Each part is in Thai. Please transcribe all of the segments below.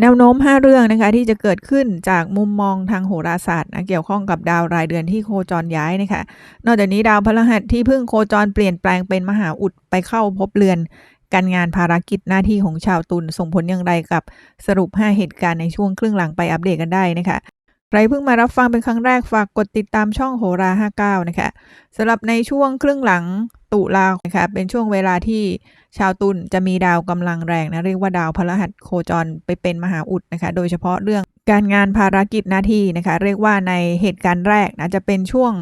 แนวโน้ม 5 เรื่องนะคะที่จะเกิดขึ้นจากมุมมองทางโหราศาสตร์นะเกี่ยวข้องกับดาวรายเดือนที่โคจรย้ายนะคะ นอกจากนี้ดาวพฤหัสที่เพิ่งโคจรเปลี่ยนแปลงเป็นมหาอุดไปเข้าพบเรือน การงานภารกิจหน้าที่ของชาวตุลส่งผลอย่างไรกับสรุป 5 เหตุการณ์ในช่วงครึ่งหลังไปอัปเดตกันได้นะคะ ใครเพิ่งมารับฟังเป็นครั้งแรกฝากกดติดตามช่องโหรา 59 นะคะสำหรับในช่วงครึ่งหลังตุลานะคะเป็นช่วงเวลาที่ชาวตุลจะมีดาวกำลังแรงนะ เรียกว่าดาวพฤหัสโคจรไปเป็นมหาอุดนะคะ โดยเฉพาะเรื่องการงานภารกิจหน้าที่นะคะ เรียกว่าในเหตุการณ์แรกนะจะเป็นช่วง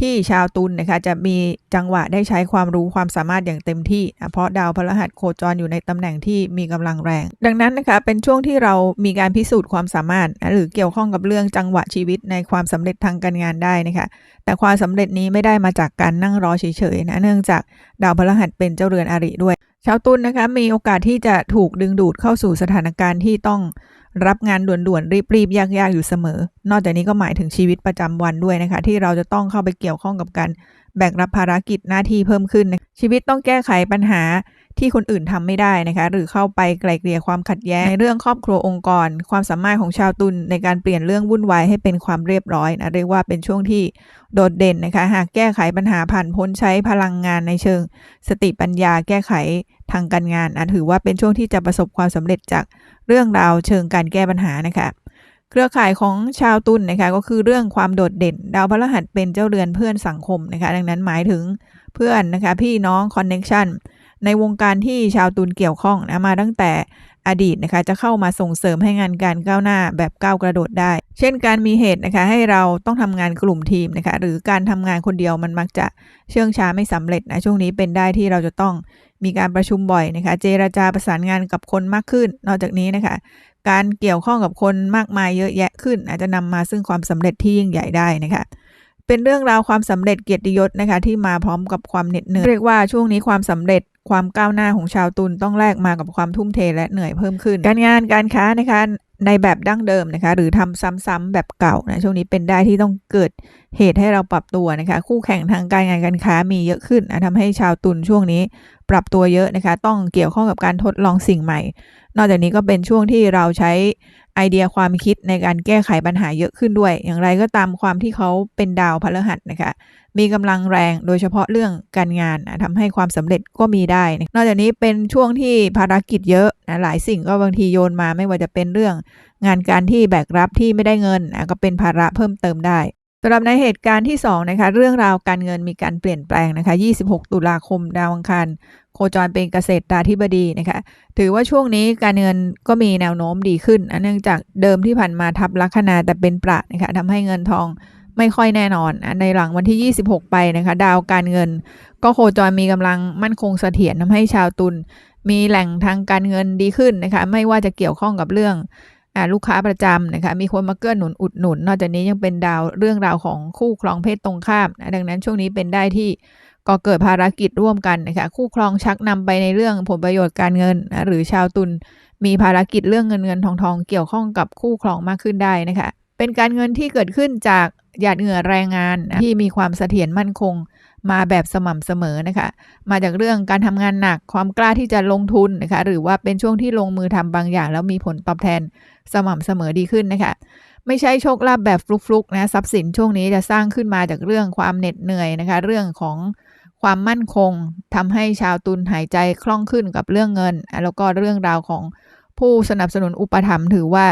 ที่ชาวตุลนะคะจะมีจังหวะได้ใช้ความรู้ความสามารถอย่างเต็มที่ เพราะดาวพฤหัสโคจรอยู่ในตำแหน่งที่มีกำลังแรง ดังนั้นนะคะเป็นช่วงที่เรามีการพิสูจน์ความสามารถ หรือเกี่ยวข้องกับเรื่องจังหวะชีวิตในความสำเร็จทางการงานได้นะคะแต่ความสำเร็จนี้ไม่ได้มาจากการนั่งรอเฉยๆนะเนื่องจากดาวพฤหัสเป็นเจ้าเรือนอริด้วย ชาวตุลนะคะมีโอกาสที่จะถูกดึงดูดเข้าสู่สถานการณ์ที่ต้อง รับงานด่วนๆรีบๆยากๆอยู่เสมอ นอกจากนี้ก็หมายถึงชีวิตประจำวันด้วยนะคะ ที่เราจะต้องเข้าไปเกี่ยวข้องกับการแบกรับภารกิจหน้าที่เพิ่มขึ้นนชีวิตต้องแก้ไขปัญหา ที่คนอื่นทำไม่ได้นะคะ หรือเข้าไปไกลเกลี่ยความขัดแย้งในเรื่องครอบครัวองค์กร ความสามารถของชาวตุลในการเปลี่ยนเรื่องวุ่นวายให้เป็นความเรียบร้อยนะเรียกว่าเป็นช่วงที่โดดเด่นนะคะ หากแก้ไขปัญหาผ่านพ้นใช้พลังงานในเชิง สติปัญญาแก้ไขทางการงานนะถือว่าเป็นช่วงที่จะประสบความสำเร็จจากเรื่องราวเชิงการแก้ปัญหานะคะเครือข่ายของชาวตุลนนะคะก็คือเรื่องความโดดเด่น ดาวพฤหัสเป็นเจ้าเรือนเพื่อนสังคมนะคะ ดังนั้นหมายถึงเพื่อนนะคะ พี่น้องคอนเน็ชัน ในวงการที่ชาวตุลเกี่ยวข้องนะมาตั้งแต่อดีตนะคะจะเข้ามาส่งเสริมให้งานการก้าวหน้าแบบก้าวกระโดดได้ เช่นการมีเหตุนะคะให้เราต้องทำงานกลุ่มทีมนะคะหรือการทำงานคนเดียวมันมักจะเชื่องช้าไม่สำเร็จนะช่วงนี้เป็นได้ที่เราจะต้องมีการประชุมบ่อยนะคะเจราจาประสานงานกับคนมากขึ้น นอกจากนี้นะคะการเกี่ยวข้องกับคนมากมายเยอะแยะขึ้น อาจจะนำมาซึ่งความสำเร็จที่ยิ่งใหญ่ได้นะคะเป็นเรื่องราวความสำเร็จเกียรติยศนะคะที่มาพร้อมกับความเหน็ดเหนื่อยเรียกว่าช่วงนี้ความสำเร็จ ความก้าวหน้าของชาวตุลต้องแลกมากับความทุ่มเทและเหนื่อยเพิ่มขึ้น การงานการค้านะคะ ในแบบดั้งเดิมนะคะ หรือทำซ้ำๆแบบเก่านะช่วงนี้เป็นได้ที่ต้องเกิดเหตุให้เราปรับตัวนะคะ คู่แข่งทางการงานการค้ามีเยอะขึ้นนะทำให้ชาวตุลช่วงนี้ปรับตัวเยอะนะคะ ต้องเกี่ยวข้องกับการทดลองสิ่งใหม่ นอกจากนี้ก็เป็นช่วงที่เราใช้ไอเดียความคิดในการแก้ไขปัญหาเยอะขึ้นด้วย อย่างไรก็ตามความที่เขาเป็นดาวพฤหัสนะคะ มีกำลังแรงโดยเฉพาะเรื่องการงานนะทำให้ความสำเร็จก็มีได้นะนอกจากนี้เป็นช่วงที่ภารกิจเยอะนะหลายสิ่งก็บางทีโยนมาไม่ว่าจะเป็นเรื่องงานการที่แบกรับที่ไม่ได้เงินก็เป็นภาระเพิ่มเติมได้สำหรับในเหตุการณ์ที่2นะคะเรื่องราวการเงินมีการเปลี่ยนแปลงนะคะ 26 ตุลาคมดาวอังคารโคจรเป็นเกษตรตาธิบดีนะคะ ถือว่าช่วงนี้การเงินก็มีแนวโน้มดีขึ้นเนื่องจากเดิมที่ผ่านมาทับลัคนาแต่เป็นประนะคะทำให้เงินทองไม่ค่อยแน่นอน ในหลังวันที่ 26 ไปนะคะ ดาวการเงิน ก็โคจรมีกำลังมั่นคงเสถียรทำให้ชาวตุลมีแหล่งทางการเงินดีขึ้นนะคะ ไม่ว่าจะเกี่ยวข้องกับเรื่อง ลูกค้าประจำนะคะมีคนมาเกื้อหนุนอุดหนุน นอกจากนี้ยังเป็นดาวเรื่องราวของคู่ครองเพศตรงข้ามนะดังนั้นช่วงนี้เป็นได้ที่ก็เกิดภารกิจร่วมกันนะคะคู่ครองชักนำไปในเรื่องผลประโยชน์การเงินนะหรือชาวตุลมีภารกิจเรื่องเงินเงินทองทองเกี่ยวข้องกับคู่ครองมากขึ้นได้นะคะเป็นการเงินที่เกิดขึ้นจากหยาดเหงื่อแรงงานที่มีความเสถียรมั่นคงมาแบบสม่ำเสมอนะคะมาจากเรื่องการทำงานหนักความกล้าที่จะลงทุนนะคะหรือว่าเป็นช่วงที่ลงมือทำบางอย่าง แล้วมีผลตอบแทน สม่ำเสมอดีขึ้นนะคะไม่ใช่โชคลาภแบบฟลุกๆนะทรัพย์สินช่วงนี้จะสร้างขึ้นมาจากเรื่องความเหน็ดเหนื่อยนะคะ เรื่องของความมั่นคงทำให้ชาวตุลหายใจคล่องขึ้นกับเรื่องเงิน แล้วก็เรื่องราวของผู้สนับสนุนอุปถัมภ์ถือว่า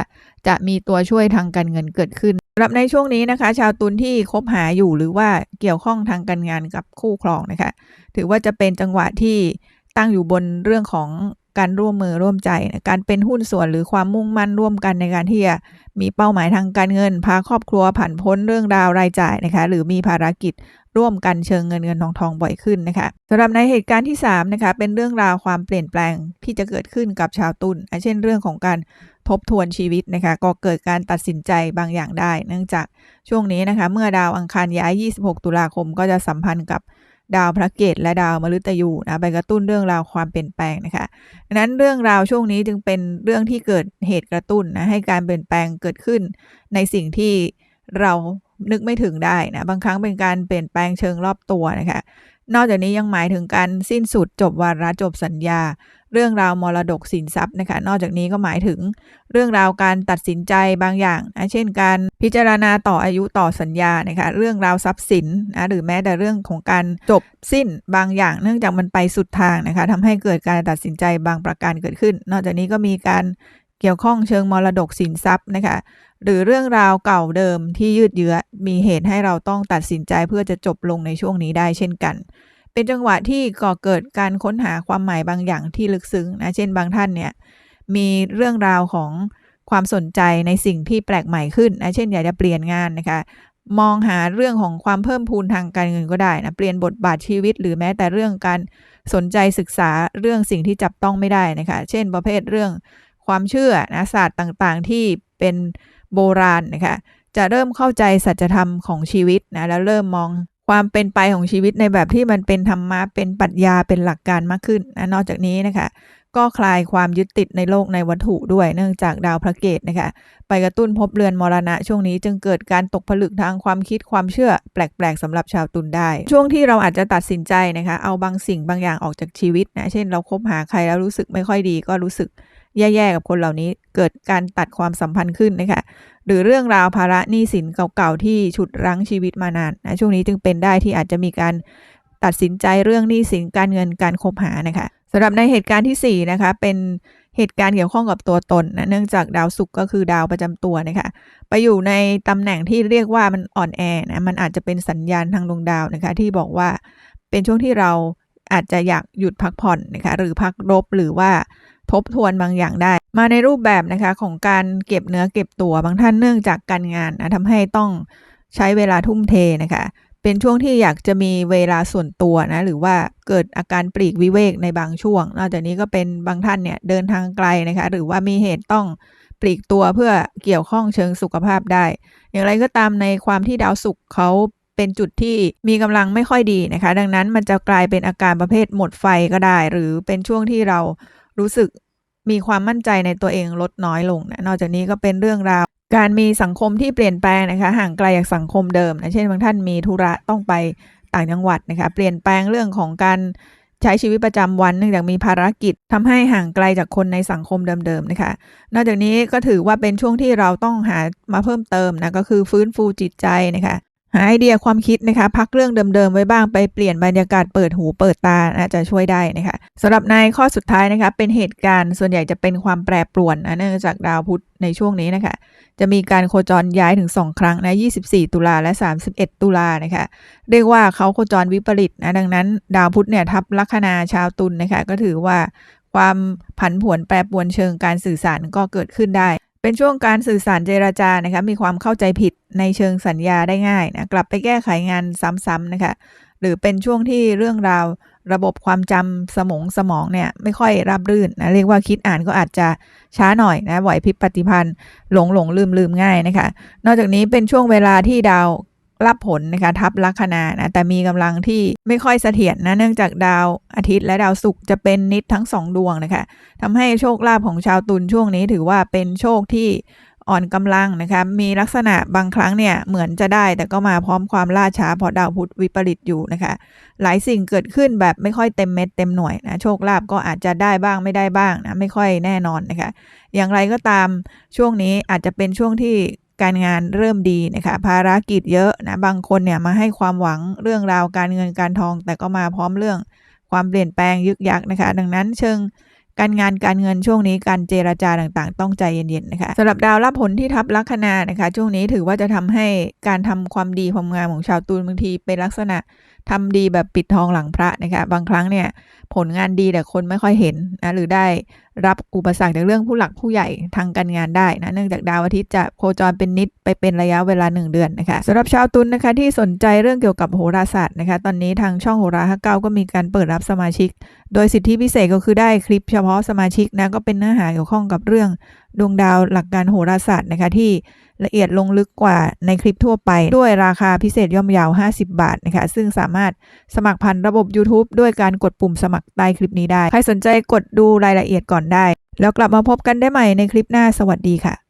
จะมีตัวช่วยทางการเงินเกิดขึ้นสำหรับในช่วงนี้นะคะ ชาวตุลที่คบหาอยู่หรือว่าเกี่ยวข้องทางการงานกับคู่ครองนะคะ ถือว่าจะเป็นจังหวะที่ตั้งอยู่บนเรื่องของ การร่วมมือร่วมใจ การเป็นหุ้นส่วนหรือความมุ่งมั่นร่วมกันในการที่จะมีเป้าหมายทางการเงิน พาครอบครัวผ่านพ้นเรื่องราวรายจ่ายนะคะ หรือมีภารกิจร่วมกันเชิงเงินเงินทองทองบ่อยขึ้นนะคะสำหรับในเหตุการณ์ที่3นะคะเป็นเรื่องราวความเปลี่ยนแปลงที่จะเกิดขึ้นกับชาวตุลเช่นเรื่องของการทบทวนชีวิตนะคะก็เกิดการตัดสินใจบางอย่างได้ เนื่องจากช่วงนี้นะคะ เมื่อดาวอังคารย้าย 26 ตุลาคมก็จะสัมพันธ์กับ ดาวพระเกตและดาวมฤตยูนะไปกระตุ้นเรื่องราวความเปลี่ยนแปลงนะคะดังนั้นเรื่องราวช่วงนี้จึงเป็นเรื่องที่เกิดเหตุกระตุ้นนะให้การเปลี่ยนแปลงเกิดขึ้น ในสิ่งที่เรานึกไม่ถึงได้นะบางครั้งเป็นการเปลี่ยนแปลงเชิงรอบตัวนะคะ นอกจากนี้ยังหมายถึงการสิ้นสุดจบวาระจบสัญญา เรื่องราวมรดกสินทรัพย์นะคะ นอกจากนี้ก็หมายถึงเรื่องราวการตัดสินใจบางอย่างนะเช่น การพิจารณาต่ออายุต่อสัญญานะคะเรื่องราวทรัพย์สินนะหรือแม้แต่เรื่องของการจบสิ้นบางอย่าง เนื่องจากมันไปสุดทางนะคะทำให้เกิดการตัดสินใจบางประการเกิดขึ้น นอกจากนี้ก็มีการ เกี่ยวข้องเชิงมรดกสินทรัพย์นะคะหรือเรื่องราวเก่าเดิมที่ยืดเยื้อมีเหตุให้เราต้องตัดสินใจเพื่อจะจบลงในช่วงนี้ได้เช่นกัน เป็นจังหวะที่ก่อเกิดการค้นหาความหมายบางอย่างที่ลึกซึ้งนะเช่นบางท่านเนี่ยมีเรื่องราวของความสนใจในสิ่งที่แปลกใหม่ขึ้นนะเช่นอยากจะเปลี่ยนงานนะคะมองหาเรื่องของความเพิ่มพูนทางการเงินก็ได้นะเปลี่ยนบทบาทชีวิต หรือแม้แต่เรื่องการสนใจศึกษาเรื่องสิ่งที่จับต้องไม่ได้นะคะ เช่น ประเภทเรื่อง ความเชื่อนะศาสตร์ต่างๆ ที่เป็นโบราณนะคะจะเริ่มเข้าใจสัจธรรมของชีวิตนะแล้วเริ่มมองความเป็นไปของชีวิตในแบบที่มันเป็นธรรมะเป็นปรัชญาเป็นหลักการมากขึ้นนะนอกจากนี้นะคะ ก็คลายความยึดติดในโลกในวัตถุด้วยเนื่องจากดาวพระเกตนะคะ ไปกระตุ้นพบเรือนมรณะ ช่วงนี้จึงเกิดการตกผลึกทางความคิดความเชื่อ แปลกๆสำหรับชาวตุลได้ ช่วงที่เราอาจจะตัดสินใจนะคะ เอาบางสิ่งบางอย่างออกจากชีวิตนะเช่น เราคบหาใครแล้วรู้สึกไม่ค่อยดีก็รู้สึก แย่ๆกับคนเหล่านี้เกิดการตัดความสัมพันธ์ขึ้นนะคะหรือเรื่องราวภาระหนี้สินเก่าๆที่ฉุดรั้งชีวิตมานานนะช่วงนี้จึงเป็นได้ที่อาจจะมีการตัดสินใจเรื่องหนี้สินการเงินการคบหานะคะสำหรับในเหตุการณ์ที่4นะคะเป็นเหตุการณ์เกี่ยวข้องกับตัวตนนะเนื่องจากดาวศุกร์ก็คือดาวประจำตัวนะคะไปอยู่ในตำแหน่งที่เรียกว่ามันอ่อนแอนะมันอาจจะเป็นสัญญาณทางดวงดาวนะคะที่บอกว่าเป็นช่วงที่เราอาจจะอยากหยุดพักผ่อนนะคะหรือพักรบหรือว่า ทบทวนบางอย่างได้ มาในรูปแบบนะคะของการเก็บเนื้อเก็บตัวบางท่านเนื่องจากการงานนะทำให้ต้องใช้เวลาทุ่มเทนะคะ เป็นช่วงที่อยากจะมีเวลาส่วนตัวนะหรือว่าเกิดอาการปลีกวิเวกในบางช่วง นอกจากนี้ก็เป็นบางท่านเนี่ยเดินทางไกลนะคะหรือว่ามีเหตุต้องปลีกตัวเพื่อเกี่ยวข้องเชิงสุขภาพได้ อย่างไรก็ตามในความที่ดาวศุกร์เขาเป็นจุดที่มีกำลังไม่ค่อยดีนะคะ ดังนั้นมันจะกลายเป็นอาการประเภทหมดไฟก็ได้ หรือเป็นช่วงที่เรา รู้สึกมีความมั่นใจในตัวเองลดน้อยลงนะนอกจากนี้ก็เป็นเรื่องราว การมีสังคมที่เปลี่ยนแปลงนะคะ ห่างไกลจากสังคมเดิมนะเช่นบางท่านมีธุระต้องไปต่างจังหวัดนะคะเปลี่ยนแปลงเรื่องของการใช้ชีวิตประจำวันเนื่องจากมีภารกิจทำให้ห่างไกลจากคนในสังคมเดิมๆนะคะ นอกจากนี้ก็ถือว่าเป็นช่วงที่เราต้องหามาเพิ่มเติมนะก็คือฟื้นฟูจิตใจนะคะ หาไอเดียความคิดนะคะพักเรื่องเดิมๆไว้บ้างไปเปลี่ยนบรรยากาศเปิดหูเปิดตานะจะช่วยได้นะคะสำหรับในข้อสุดท้ายนะคะเป็นเหตุการณ์ส่วนใหญ่จะเป็นความแปรปรวนเนื่องจากดาวพุธในช่วงนี้นะคะจะมีการโคจรย้ายถึง 2 ครั้งนะ 24 ตุลาและ 31 ตุลานะคะเรียกว่าเขาโคจรวิปริตนะดังนั้น ดาวพุธเนี่ยทับลัคนาชาวตุลนนะคะก็ถือว่าความผันผวนแปรปรวนเชิงการสื่อสารก็เกิดขึ้นได้ เป็นช่วงการสื่อสารเจราจานะคะมีความเข้าใจผิดในเชิงสัญญาได้ง่ายนะกลับไปแก้ไขงานซ้ำๆนะคะหรือเป็นช่วงที่เรื่องราวระบบความจำสมองสมองเนี่ยไม่ค่อยราบรื่นนะเรียกว่าคิดอ่านก็อาจจะช้าหน่อยนะไหวพริบปฏิพันธ์หลงหลงลืมลืมง่ายนะคะ นอกจากนี้เป็นช่วงเวลาที่ดาว รับผลนะคะทับลัคนานะแต่มีกำลังที่ไม่ค่อยเสถียรนะเนื่องจากดาวอาทิตย์และดาวศุกร์จะเป็นนิดทั้งสองดวงนะคะทำให้โชคลาภของชาวตุลช่วงนี้ถือว่าเป็นโชคที่อ่อนกำลังนะคะมีลักษณะบางครั้งเนี่ยเหมือนจะได้แต่ก็มาพร้อมความล่าช้าเพราะดาวพุธวิปริตอยู่นะคะ หลายสิ่งเกิดขึ้นแบบไม่ค่อยเต็มเม็ดเต็มหน่วยนะโชคลาภก็อาจจะได้บ้างไม่ได้บ้างนะไม่ค่อยแน่นอนนะคะ อย่างไรก็ตามช่วงนี้อาจจะเป็นช่วงที่ การงานเริ่มดีนะคะภารกิจเยอะนะบางคนเนี่ยมาให้ความหวังเรื่องราวการเงินการทอง แต่ก็มาพร้อมเรื่องความเปลี่ยนแปลงยึกยักนะคะ ดังนั้นเชิงการงานการเงินช่วงนี้การเจราจาต่างๆ ต้องใจเย็นๆนะคะสำหรับดาวรับผลที่ทับลัคนานะคะ ช่วงนี้ถือว่าจะทำให้การทำความดีความงามของชาวตูนบางทีเป็นลักษณะทำดีแบบปิดทองหลังพระนะคะ บางครั้งเนี่ยผลงานดีแต่คนไม่ค่อยเห็นนะหรือได้ รับอุปสรรคจากเรื่องผู้หลักผู้ใหญ่ทางการงานได้นะเนื่องจากดาวอาทิตย์จะโคจรเป็นนิดไปเป็นระยะเวลา 1 เดือนนะคะสำหรับชาวตุลนนะคะที่สนใจเรื่องเกี่ยวกับโหราศาสตร์นะคะ ตอนนี้ทางช่องโหราฮักเก้าก็มีการเปิดรับสมาชิก โดยสิทธิพิเศษก็คือได้คลิปเฉพาะสมาชิกนะก็เป็นเนื้อหาเกี่ยวข้องกับเรื่องดวงดาวหลักการโหราศาสตร์นะคะที่ละเอียดลงลึกกว่าในคลิปทั่วไป ด้วยราคาพิเศษย่อมยาว 50 บาทนะคะซึ่งสามารถสมัครผ่านระบบ YouTube ด้วยการกดปุ่มสมัครใต้คลิปนี้ได้ ใครสนใจกดดูรายละเอียดก่อนได้ แล้วกลับมาพบกันได้ใหม่ในคลิปหน้าสวัสดีค่ะ